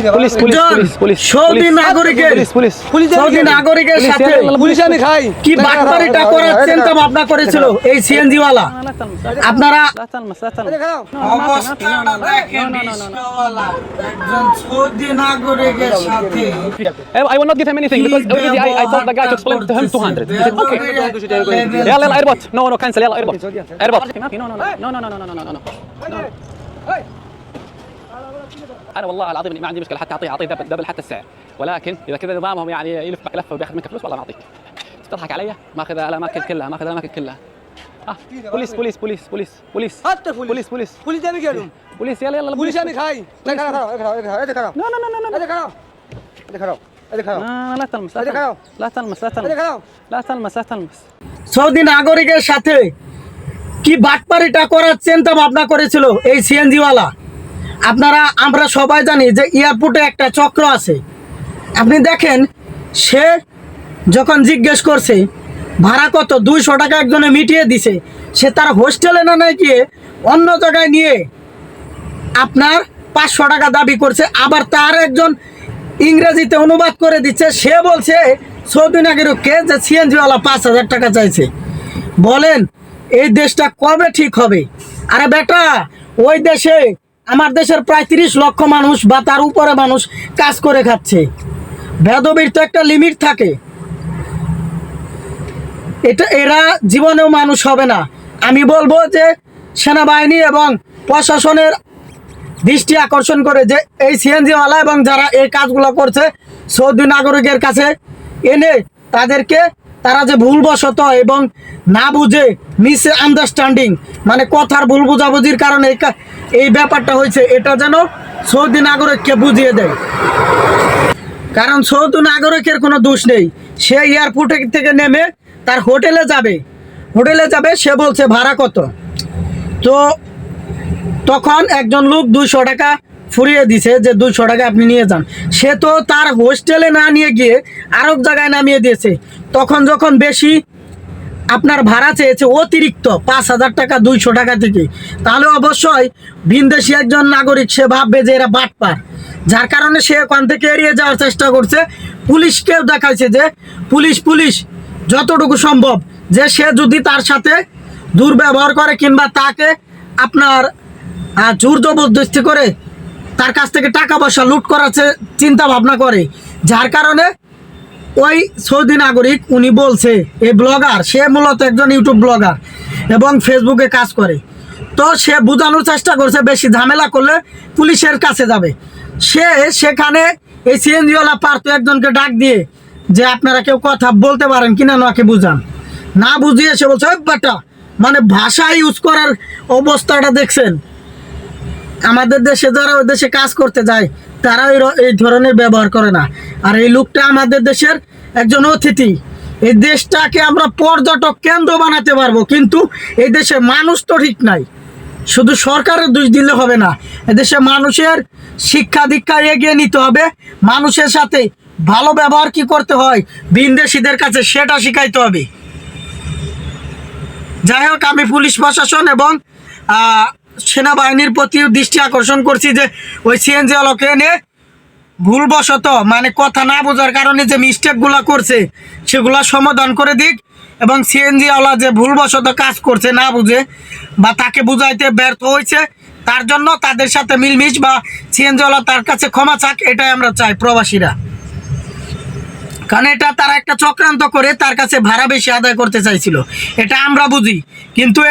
Police police জন, police police Saudi নাগরিকের police police police Saudi নাগরিকের police, সাথে ইয়াল্লা, পুলিশ আমি খাই কি বাটপারিটা করার চিন্তা ভাবনা করেছিল এই সিএনজি ওয়ালা لا تلمس আপনারা لا تلمس لا تلمس খাও অবস্থাটা দেখেন রিস্কাওয়ালা, একজন সৌদি নাগরিকের সাথে I will not give him anything because already I, I told the guy to explain to him 200. He said, okay. يلا يلا ايربوت نو نو كنسل يلا ايربوت ايربوت نو نو نو نو نو نو نو نو انا والله العظيم إني ما عندي مشكله حتى اعطيه اعطيه دبل, دبل حتى السعر ولكن اذا كذا نظامهم يعني يلف معك لفه وبياخذ منك فلوس والله ما اعطيك تضحك علي ماخذ الاماكن كلها ماخذ الاماكن كلها اه بوليس بوليس بوليس بوليس بوليس হাত পুলিশ بوليس بوليس পুলিশ আমি গেলুম بوليس يلا يلا পুলিশ আমি খাই এই খারাপ খারাপ এই খারাপ এই খারাপ لا لا لا لا এই খারাপ এই খারাপ এই খারাপ لا لا تلمس هذه خلاص. لا تلمس لا এই تلمس খারাপ لا تلمس لا تلمس সৌদি নাগরিকের সাথে কি বাটপারিটা করার চিন্তা ভাবনা করেছিল এই সিএনজি ওয়ালা আপনারা, আমরা সবাই জানি যে এয়ারপোর্টে একটা চক্র আছে। আপনি দেখেন, সে যখন জিজ্ঞেস করছে, ভাড়া কত? দুইশো টাকা একজনে মিটিয়ে দিছে। সে তার হোস্টেলে না নাই গিয়ে অন্য জায়গায় নিয়ে আপনার পাঁচশো টাকা দাবি করছে। আবার তার একজন ইংরেজিতে অনুবাদ করে দিচ্ছে। সে বলছে, সৌদি নাগরিককে যে সিএনজিওয়ালা পাঁচ হাজার টাকা চাইছে? বলেন, এই দেশটা কবে ঠিক হবে? আরে বেটা, ওই দেশে আমার দেশের প্রায় তিরিশ লক্ষ মানুষ বা তার উপরে মানুষ কাজ করে খাচ্ছে। বেদবির তো একটা লিমিট থাকে। এটা, এরা জীবনেও মানুষ হবে না। আমি বলব যে সেনাবাহিনী এবং প্রশাসনের দৃষ্টি আকর্ষণ করে যে এই সিএনজিওয়ালা এবং যারা এই কাজগুলো করছে সৌদি নাগরিকের কাছে এনে তাদেরকে তারা যে ভুলবশত এবং না বুঝে মিস আন্ডারস্ট্যান্ডিং মানে কথার ভুল বোঝাবুঝির কারণে এই ব্যাপারটা হয়েছে, এটা যেন সৌদি নাগরিককে বুঝিয়ে দেয়। কারণ সৌদি নাগরিকের কোনো দোষ নেই। সে এয়ারপোর্টে থেকে নেমে তার হোটেলে যাবে। হোটেলে যাবে, সে বলছে ভাড়া কত? তো তখন একজন লোক দুইশো টাকা ফুরিয়ে দিছে যে দুইশো টাকা আপনি নিয়ে যান। সে তো তার হোস্টেলে না নিয়ে গিয়ে আরব জায়গায় নামিয়ে দিয়েছে। তখন যখন বেশি আপনার ভাড়া চেয়েছে অতিরিক্ত পাঁচ হাজার টাকা, দুইশো টাকা থেকে। তাহলে অবশ্যই ভিনদেশি একজন নাগরিক, সে ভাববে যে এরা বাটপার। যার কারণে সে ওখান থেকে এড়িয়ে যাওয়ার চেষ্টা করছে। পুলিশকেও দেখাইছে যে পুলিশ পুলিশ, যতটুকু সম্ভব যে সে যদি তার সাথে দুর্ব্যবহার করে কিংবা তাকে আপনার জোর জবরদস্তি করে তার কাছ থেকে টাকা পয়সা লুট করার চিন্তা ভাবনা করে, যার কারণে ওই সৌদি নাগরিক উনি বলছে এই ব্লগার, সে মূলত একজন ইউটিউব ব্লগার এবং ফেসবুকে কাজ করে। তো সে বোঝানোর চেষ্টা করছে, বেশি ঝামেলা করলে পুলিশের কাছে যাবে। সে সেখানে এই সিএনজিওয়ালা পারতো একজনকে ডাক দিয়ে যে আপনারা কেউ কথা বলতে পারেন কিনা নাকে বুঝান। না বুঝিয়ে সে বলছে, "ওই বেটা মানে ভাষা ইউজ করার অবস্থাটা দেখছেন আমাদের দেশে যারা ওই দেশে কাজ করতে যায়, তারা এই ধরনের ব্যবহার করে না। আর এই লোকটা আমাদের দেশের একজন অতিথি। এই দেশটাকে আমরা পর্যটক কেন্দ্র বানাতে পারব, কিন্তু এই দেশে মানুষ তো ঠিক নাই। শুধু সরকারের দোষ দিলে হবে না এদেশে মানুষের শিক্ষা দীক্ষা এগিয়ে নিতে হবে। মানুষের সাথে ভালো ব্যবহার কি করতে হয়, বিনদেশিদের কাছে সেটা শিখাইতে হবে। যাই হোক, আমি পুলিশ প্রশাসন এবং সেনাবাহিনীর প্রতি দৃষ্টি আকর্ষণ করছি যে ওই সিএনজি আলোকে এনে ভুলবশত মানে কথা না বোঝার কারণে যে মিস্টেকগুলো করছে, সেগুলো সমাধান করে দিক এবং সিএনজি আলা যে ভুলবশত কাজ করছে না বুঝে বা তাকে বুঝাইতে ব্যর্থ হয়েছে, তার জন্য তাদের সাথে মিলমিশ বা সিএনজি আলা তার কাছে ক্ষমা চাক, এটাই আমরা চাই প্রবাসীরা। কারণ এটা তারা একটা চক্রান্ত করে তার কাছে ভাড়া বেশি আদায় করতে চাইছিল। এটা আমরা বুঝি, কিন্তু